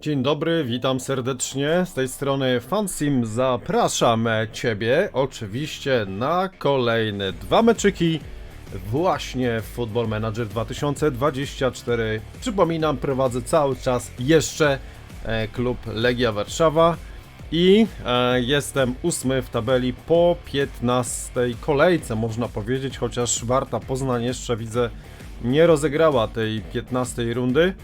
Dzień dobry, witam serdecznie. Z tej strony Fansim zapraszam Ciebie oczywiście na kolejne dwa meczyki właśnie w Football Manager 2024. Przypominam, prowadzę cały czas jeszcze e, klub Legia Warszawa i e, jestem ósmy w tabeli po 15 kolejce można powiedzieć, chociaż Warta Poznań jeszcze widzę nie rozegrała tej 15 rundy.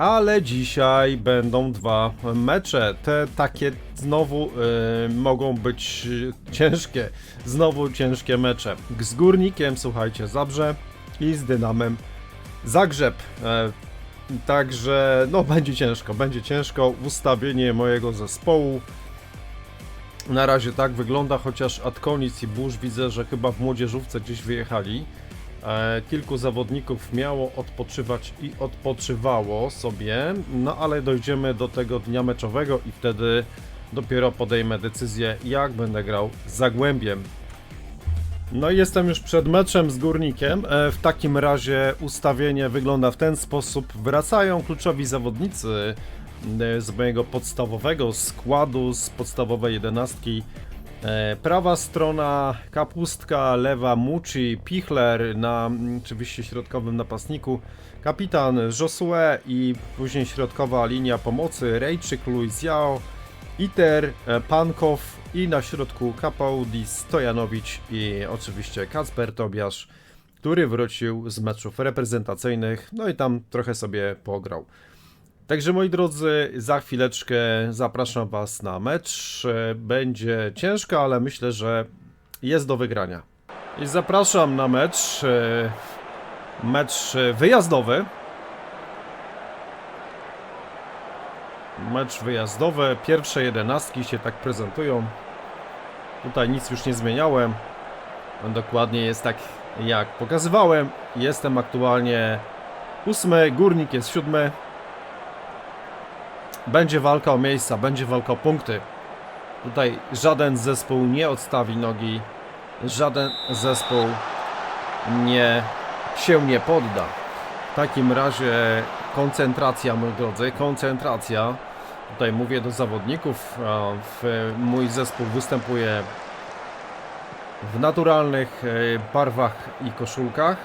Ale dzisiaj będą dwa mecze. Te takie znowu y, mogą być ciężkie. Znowu ciężkie mecze. Z Górnikiem, słuchajcie, Zabrze i z Dynamem Zagrzeb. E, także no będzie ciężko, będzie ciężko. Ustawienie mojego zespołu na razie tak wygląda, chociaż Adkonic i Burz widzę, że chyba w młodzieżówce gdzieś wyjechali. E, kilku zawodników miało odpoczywać i odpoczywało sobie, no ale dojdziemy do tego dnia meczowego i wtedy dopiero podejmę decyzję, jak będę grał z Zagłębiem. No i jestem już przed meczem z Górnikiem. E, W takim razie ustawienie wygląda w ten sposób. Wracają kluczowi zawodnicy e, z mojego podstawowego składu, z podstawowej jedenastki. E, Prawa strona Kapustka, lewa Muci, Pichler na oczywiście środkowym napastniku, kapitan Josue i później środkowa linia pomocy Rejczyk, Luis Yao, Iter, e, Pankow i na środku Kapaudi, Stojanowicz i oczywiście Kacper Tobiasz, który wrócił z meczów reprezentacyjnych, no i tam trochę sobie pograł. Także moi drodzy, za chwileczkę zapraszam Was na mecz. E, Będzie ciężko, ale myślę, że jest do wygrania. I zapraszam na mecz. e, Mecz wyjazdowy. Mecz wyjazdowy. Pierwsze jedenastki się tak prezentują. Tutaj nic już nie zmieniałem. Dokładnie jest tak jak pokazywałem. Jestem aktualnie ósmy, górnik jest siódmy. Będzie walka o miejsca, będzie walka o punkty. Tutaj żaden zespół nie odstawi nogi, żaden zespół nie się nie podda. W takim razie koncentracja, moi drodzy, koncentracja. Tutaj mówię do zawodników. W, mój zespół występuje w naturalnych e, barwach i koszulkach.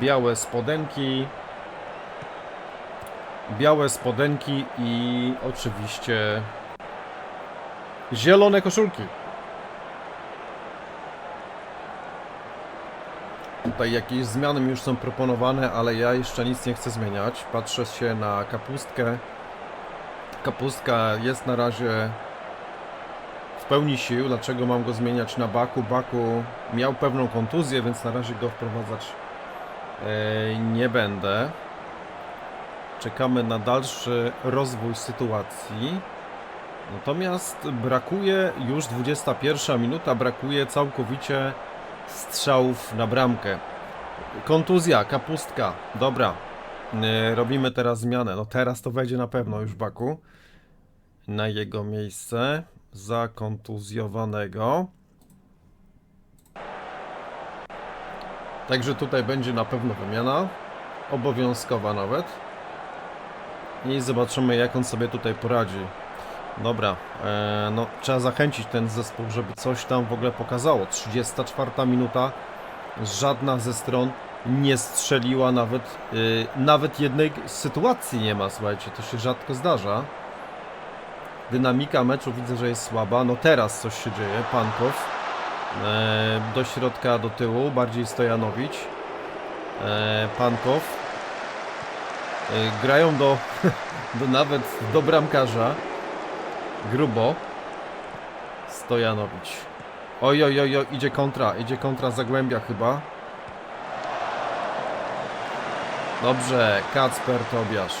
Białe spodenki, białe spodenki i oczywiście zielone koszulki. Tutaj jakieś zmiany mi już są proponowane, ale ja jeszcze nic nie chcę zmieniać. Patrzę się na kapustkę. Kapustka jest na razie w pełni sił. Dlaczego mam go zmieniać na Baku? Baku miał pewną kontuzję, więc na razie go wprowadzać e, nie będę. Czekamy na dalszy rozwój sytuacji. Natomiast brakuje już 21 minuta, brakuje całkowicie strzałów na bramkę. Kontuzja, kapustka. Dobra. Yy, Robimy teraz zmianę. No teraz to wejdzie na pewno już Baku. Na jego miejsce zakontuzjowanego. Także tutaj będzie na pewno wymiana. Obowiązkowa nawet. I zobaczymy, jak on sobie tutaj poradzi. Dobra, e, no trzeba zachęcić ten zespół, żeby coś tam w ogóle pokazało. 34 minuta, żadna ze stron nie strzeliła nawet, y, nawet jednej sytuacji nie ma, słuchajcie, to się rzadko zdarza. Dynamika meczu widzę, że jest słaba. No teraz coś się dzieje, Pankow. E, do środka, do tyłu, bardziej Stojanowicz. E, Pankow. E, grają do, do nawet do bramkarza. Grubo. Stojanowicz. Oj, oj, oj, oj, idzie kontra, idzie kontra Zagłębia chyba. Dobrze, Kacper Tobiasz.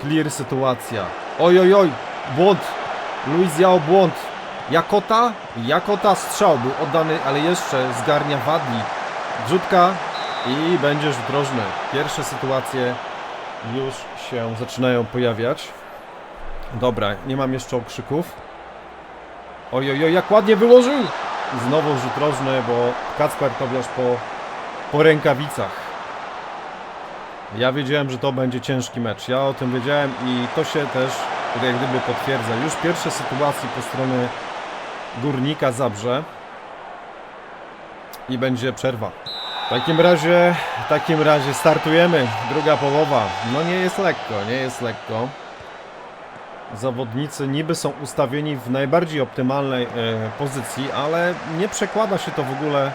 Clear sytuacja. Oj, oj, oj, błąd. Luis Jao błąd. Jakota? Jakota strzał był oddany, ale jeszcze zgarnia Wadli. Wrzutka i będzie rzut rożny. Pierwsze sytuacje już się zaczynają pojawiać. Dobra, nie mam jeszcze okrzyków. Oj, oj, oj, jak ładnie wyłożył! Znowu rzut rożny, bo Kacper Tobiasz po, po rękawicach. Ja wiedziałem, że to będzie ciężki mecz. Ja o tym wiedziałem i to się też jak gdyby potwierdza. Już pierwsze sytuacje po stronie Górnika Zabrze. I będzie przerwa. W takim razie, w takim razie startujemy. Druga połowa. No nie jest lekko, nie jest lekko. Zawodnicy niby są ustawieni w najbardziej optymalnej e, pozycji, ale nie przekłada się to w ogóle,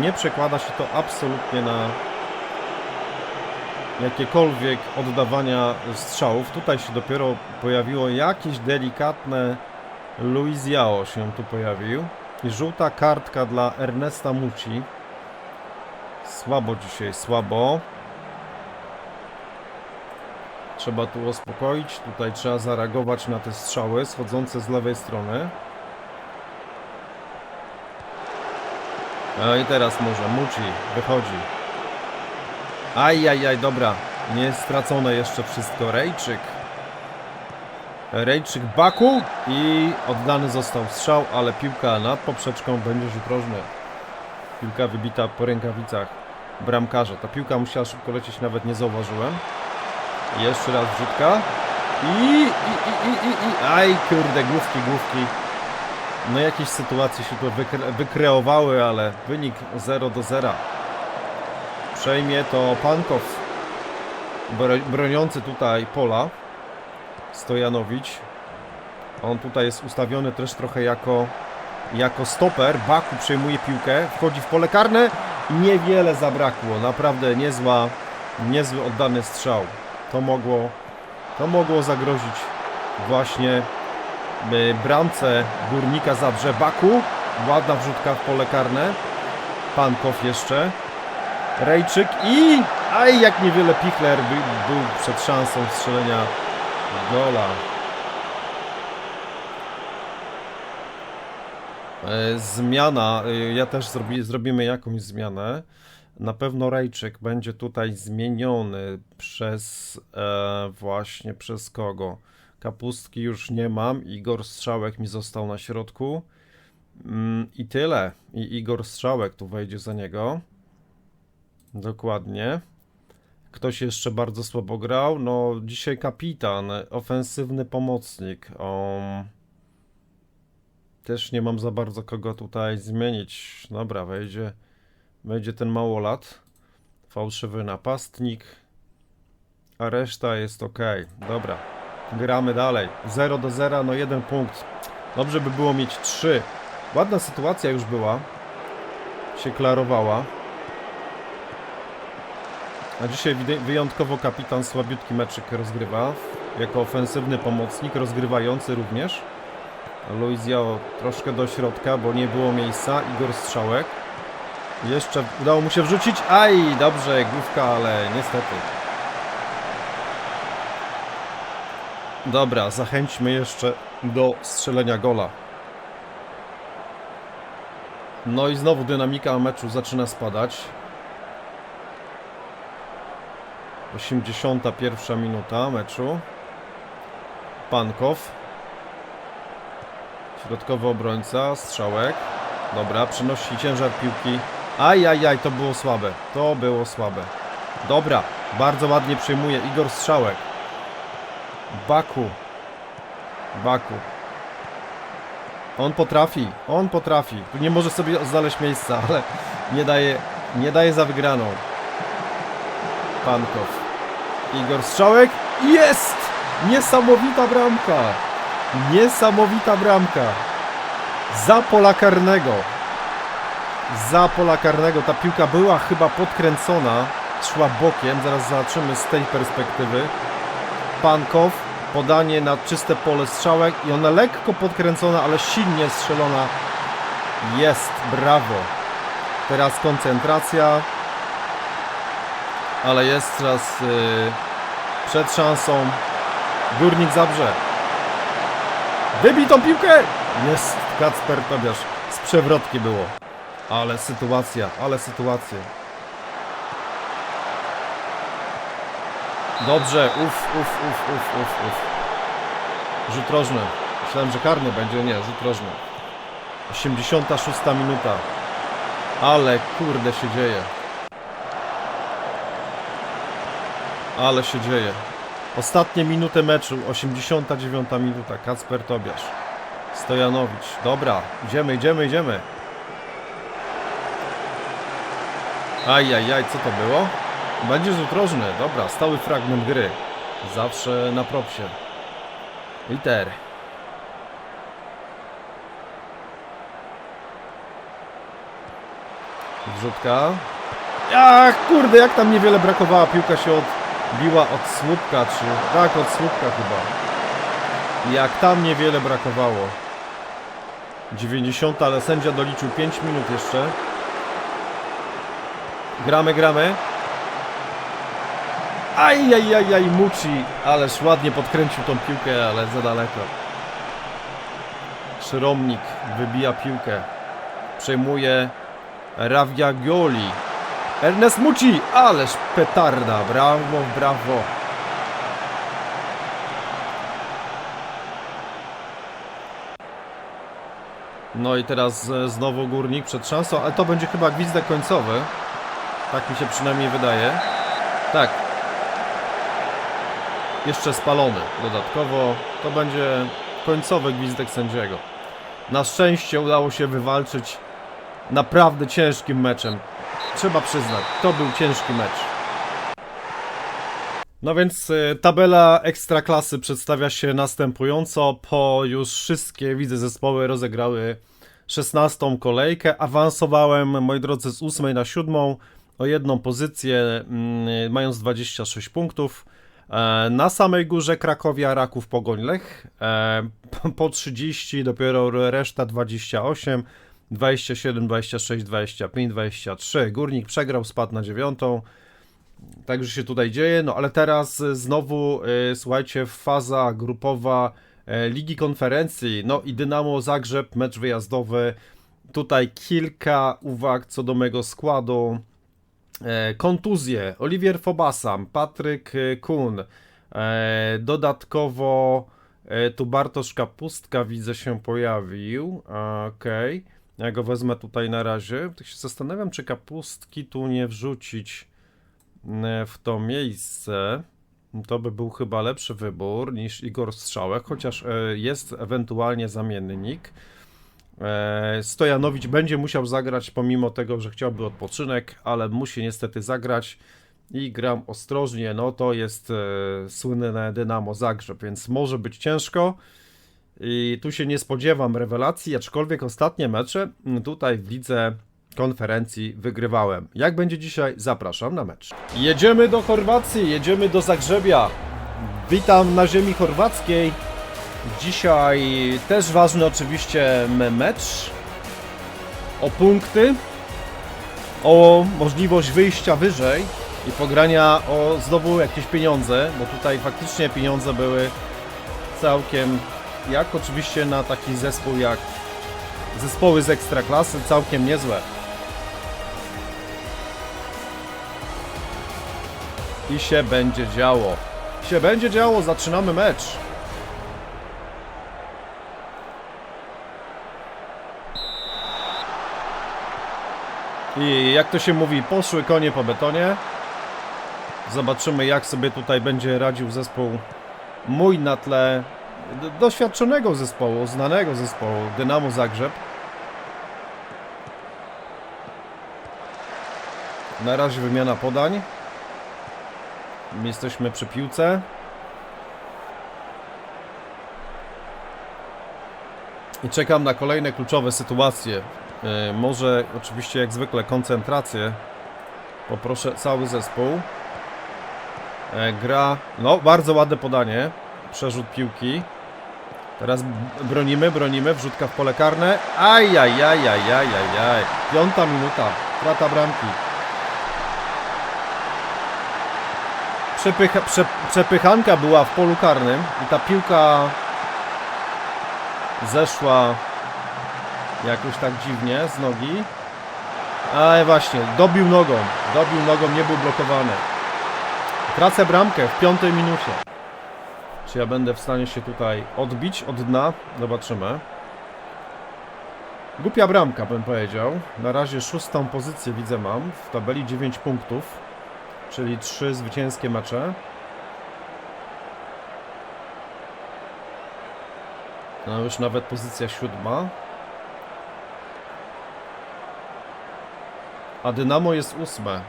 nie przekłada się to absolutnie na jakiekolwiek oddawania strzałów. Tutaj się dopiero pojawiło jakieś delikatne Luis Jao się tu pojawił. Żółta kartka dla Ernesta Muci. Słabo dzisiaj, słabo. Trzeba tu uspokoić. Tutaj trzeba zareagować na te strzały schodzące z lewej strony. No i teraz może Muci wychodzi. Ajajaj, dobra. Nie stracone jeszcze wszystko. Rejczyk. Rejczyk Baku i oddany został strzał, ale piłka nad poprzeczką będzie rzut rożny. Piłka wybita po rękawicach bramkarza. Ta piłka musiała szybko lecieć, nawet nie zauważyłem. Jeszcze raz wrzutka. I, i, i, i, i, i. Aj, kurde, główki, główki. No jakieś sytuacje się tu wykre wykreowały, ale wynik 0 do 0. Przejmie to Pankow, bro broniący tutaj pola. Stojanowicz. On tutaj jest ustawiony też trochę jako, jako stoper. Baku przejmuje piłkę, wchodzi w pole karne. Niewiele zabrakło, naprawdę niezła, niezły oddany strzał. To mogło, to mogło zagrozić właśnie y, bramce Górnika Zabrze. Baku, ładna wrzutka w pole karne. Pankow jeszcze. Rejczyk i... Aj, jak niewiele Pichler by, był przed szansą strzelenia gola. Zmiana, e, ja też zrobi, zrobimy jakąś zmianę. Na pewno Rejczyk będzie tutaj zmieniony przez e, właśnie przez kogo? Kapustki już nie mam, Igor Strzałek mi został na środku. Mm, I tyle. I Igor Strzałek tu wejdzie za niego. Dokładnie. Ktoś jeszcze bardzo słabo grał? No, dzisiaj kapitan, ofensywny pomocnik. Um, też nie mam za bardzo kogo tutaj zmienić. Dobra, wejdzie, wejdzie ten małolat. Fałszywy napastnik. A reszta jest ok. Dobra, gramy dalej. 0 do 0, no jeden punkt. Dobrze by było mieć 3. Ładna sytuacja już była. Się klarowała. A dzisiaj wyjątkowo kapitan słabiutki meczyk rozgrywa. Jako ofensywny pomocnik, rozgrywający również. Luis Jao troszkę do środka, bo nie było miejsca. Igor Strzałek. Jeszcze udało mu się wrzucić. Aj, dobrze, główka, ale niestety. Dobra, zachęćmy jeszcze do strzelenia gola. No i znowu dynamika meczu zaczyna spadać. 81 minuta meczu. Pankow. Środkowy obrońca, strzałek. Dobra, przynosi ciężar piłki. Ajajaj, to było słabe. To było słabe. Dobra, bardzo ładnie przyjmuje Igor Strzałek. Baku. Baku. On potrafi, on potrafi. Tu nie może sobie znaleźć miejsca, ale nie daje, nie daje za wygraną. Pankow. Igor Strzałek. Jest! Niesamowita bramka. Niesamowita bramka. Za pola karnego. Za pola karnego. Ta piłka była chyba podkręcona. Szła bokiem. Zaraz zobaczymy z tej perspektywy. Pankow. Podanie na czyste pole strzałek i ona lekko podkręcona, ale silnie strzelona. Jest. Brawo. Teraz koncentracja ale jest teraz yy, przed szansą Górnik Zabrze. Wybij tą piłkę! Jest Kacper Tobiasz. Z przewrotki było. Ale sytuacja, ale sytuacja. Dobrze, uff, uff, uff, uff, uff, uff. Rzut rożny. Myślałem, że karny będzie, nie, rzut rożny. 86 minuta. Ale kurde się dzieje. Ale się dzieje. Ostatnie minuty meczu, 89 minuta, Kacper Tobiasz. Stojanowicz, dobra, idziemy, idziemy, idziemy. Ajajaj, co to było? Będzie rzut rożny, dobra, stały fragment gry. Zawsze na propsie. Liter. Wrzutka. Ach, kurde, jak tam niewiele brakowało. Piłka się odbiła od słupka, czy... Tak, od słupka chyba. Jak tam niewiele brakowało. 90, ale sędzia doliczył 5 minut jeszcze. Gramy, gramy. Ajajajaj, Muci. Ależ ładnie podkręcił tą piłkę, ale za daleko. Szyromnik wybija piłkę. Przejmuje Raviagioli. Ernest Muci, ależ petarda, brawo, brawo. No i teraz e, znowu Górnik przed szansą, ale to będzie chyba gwizdek końcowy. Tak mi się przynajmniej wydaje. Tak. Jeszcze spalony dodatkowo. To będzie końcowy gwizdek sędziego. Na szczęście udało się wywalczyć naprawdę ciężkim meczem. Trzeba przyznać, to był ciężki mecz. No więc y, tabela ekstraklasy przedstawia się następująco. Po już wszystkie widzę zespoły rozegrały 16 kolejkę. Awansowałem, moi drodzy, z 8 na 7 o jedną pozycję, mm, mając 26 punktów. E, Na samej górze Krakowia, Raków, Pogoń, Lech. E, Po 30, dopiero reszta 28. 27, 26, 25, 23. Górnik przegrał, spadł na dziewiątą. Także się tutaj dzieje. No ale teraz y, znowu, y, słuchajcie, faza grupowa e, Ligi Konferencji. No i Dynamo Zagrzeb, mecz wyjazdowy. Tutaj kilka uwag co do mego składu. E, kontuzje. Oliwier Fobasam, Patryk e, Kun. E, dodatkowo tu Bartosz Kapustka widzę się pojawił. Okej. Ja go wezmę tutaj na razie. Tak się zastanawiam, czy kapustki tu nie wrzucić e, w to miejsce. To by był chyba lepszy wybór niż Igor Strzałek, chociaż e, jest ewentualnie zamiennik. E, Stojanowicz będzie musiał zagrać, pomimo tego, że chciałby odpoczynek, ale musi niestety zagrać i gram ostrożnie. No to jest słynne Dynamo Zagrzeb, więc może być ciężko. I tu się nie spodziewam rewelacji, aczkolwiek ostatnie mecze tutaj w lidze konferencji wygrywałem. Jak będzie dzisiaj? Zapraszam na mecz. Jedziemy do Chorwacji, jedziemy do Zagrzebia. Witam na ziemi chorwackiej. Dzisiaj też ważny oczywiście me- mecz o punkty, o możliwość wyjścia wyżej i pogrania o znowu jakieś pieniądze, bo tutaj faktycznie pieniądze były całkiem, jak oczywiście na taki zespół jak zespoły z ekstraklasy, całkiem niezłe. I się będzie działo. Się będzie działo, zaczynamy mecz. I jak to się mówi, poszły konie po betonie. Zobaczymy jak sobie tutaj będzie radził zespół mój na tle doświadczonego zespołu, znanego zespołu Dynamo Zagrzeb. Na razie wymiana podań. Jesteśmy przy piłce. I czekam na kolejne kluczowe sytuacje. E, może oczywiście jak zwykle koncentrację. Poproszę cały zespół. E, gra. No, bardzo ładne podanie. Przerzut piłki. Teraz bronimy, bronimy. Wrzutka w pole karne. Ajajajajajajaj. Piąta minuta. Strata bramki. Przepycha, prze, przepychanka była w polu karnym i ta piłka zeszła jakoś tak dziwnie z nogi. Ale właśnie, dobił nogą. Dobił nogą, nie był blokowany. Tracę bramkę w piątej minucie. Czy ja będę w stanie się tutaj odbić od dna? Zobaczymy. Głupia bramka, bym powiedział. Na razie szóstą pozycję widzę mam. W tabeli 9 punktów. czyli trzy zwycięskie mecze. No już nawet pozycja siódma. A Dynamo jest ósme.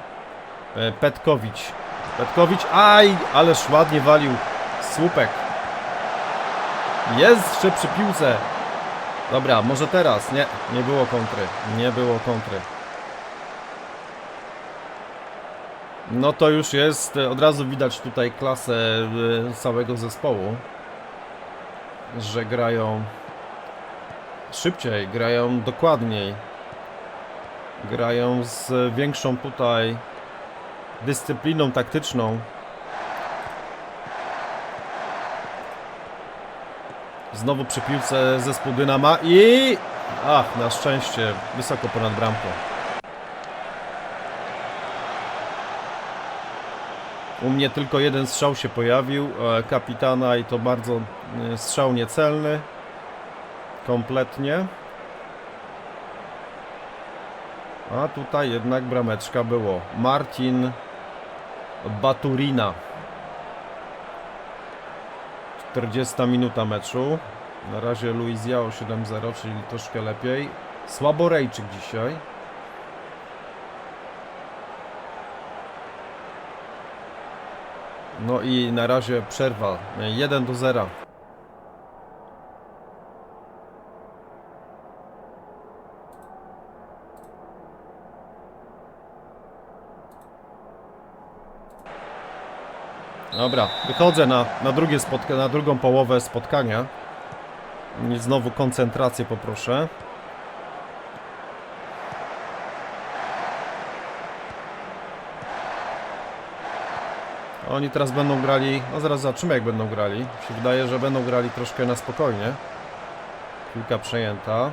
E, Petkowicz. Petkowicz, aj, ależ ładnie walił słupek. Jest jeszcze przy piłce. Dobra, może teraz. Nie, nie było kontry. Nie było kontry. No to już jest, od razu widać tutaj klasę e, całego zespołu. Że grają szybciej, grają dokładniej. Grają z większą tutaj dyscypliną taktyczną. Znowu przy piłce zespół Dynama i... Ach, na szczęście wysoko ponad bramką. U mnie tylko jeden strzał się pojawił, e, kapitana i to bardzo e, strzał niecelny. Kompletnie. A tutaj jednak brameczka było. Martin Baturina. 40 minuta meczu. Na razie Luis Jao 7-0, czyli troszkę lepiej. Słaborejczyk dzisiaj. No i na razie przerwa. 1 do 0. Dobra, wychodzę na, na drugie na drugą połowę spotkania. I znowu koncentrację poproszę. Oni teraz będą grali, no zaraz zobaczymy jak będą grali. Się wydaje, że będą grali troszkę na spokojnie. Piłka przejęta.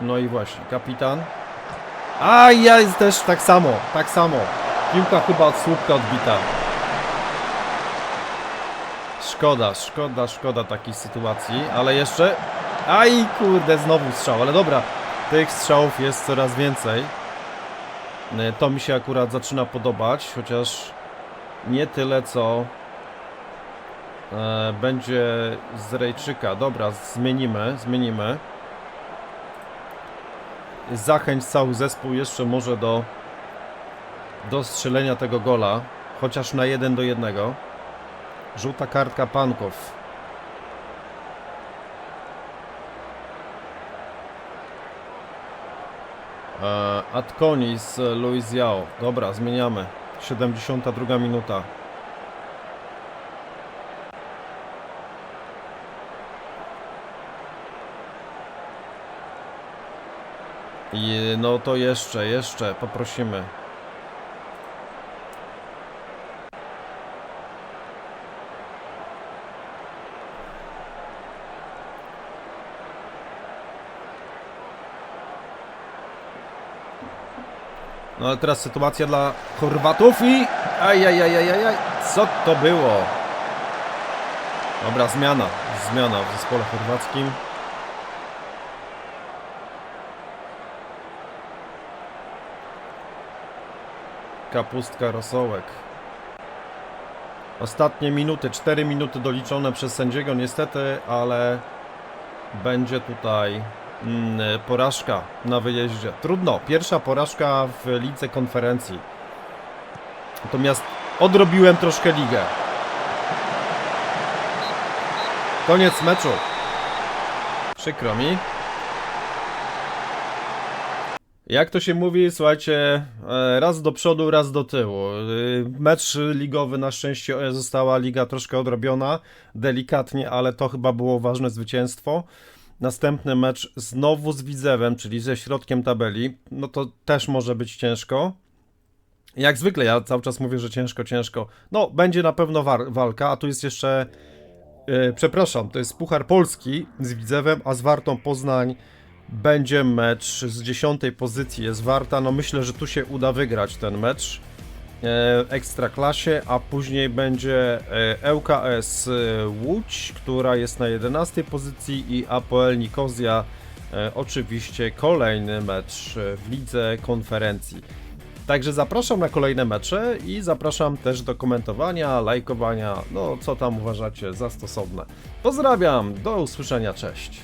No i właśnie, kapitan. A ja jest też tak samo, tak samo. Piłka chyba od słupka odbita. Szkoda, szkoda, szkoda takiej sytuacji, ale jeszcze... Aj, kurde, znowu strzał, ale dobra. Tych strzałów jest coraz więcej. E, To mi się akurat zaczyna podobać, chociaż nie tyle co e, będzie z Rejczyka. Dobra, zmienimy, zmienimy. Zachęć cały zespół jeszcze może do do strzelenia tego gola, chociaż na 1 do 1. Żółta kartka Pankow. E, Atkonis, Luis Jao. Dobra, zmieniamy. 72 minuta. I no to jeszcze, jeszcze poprosimy. No ale teraz sytuacja dla Chorwatów i... Ajajajajajaj, co to było? Dobra, zmiana. Zmiana w zespole chorwackim. Kapustka, rosołek. Ostatnie minuty, 4 minuty doliczone przez sędziego niestety, ale będzie tutaj mm, porażka na wyjeździe. Trudno, pierwsza porażka w lidze konferencji. Natomiast odrobiłem troszkę ligę. Koniec meczu. Przykro mi. Jak to się mówi, słuchajcie, e, raz do przodu, raz do tyłu. E, Mecz ligowy na szczęście została liga troszkę odrobiona, delikatnie, ale to chyba było ważne zwycięstwo. Następny mecz znowu z Widzewem, czyli ze środkiem tabeli, no to też może być ciężko. Jak zwykle, ja cały czas mówię, że ciężko, ciężko. No, będzie na pewno walka, a tu jest jeszcze, e, przepraszam, to jest Puchar Polski z Widzewem, a z Wartą Poznań będzie mecz z dziesiątej pozycji jest Warta. No myślę, że tu się uda wygrać ten mecz e, Ekstraklasie, a później będzie e, ŁKS e, Łódź, która jest na 11 pozycji i APL Nikozja oczywiście kolejny mecz w lidze konferencji. Także zapraszam na kolejne mecze i zapraszam też do komentowania, lajkowania, no co tam uważacie za stosowne. Pozdrawiam, do usłyszenia, cześć.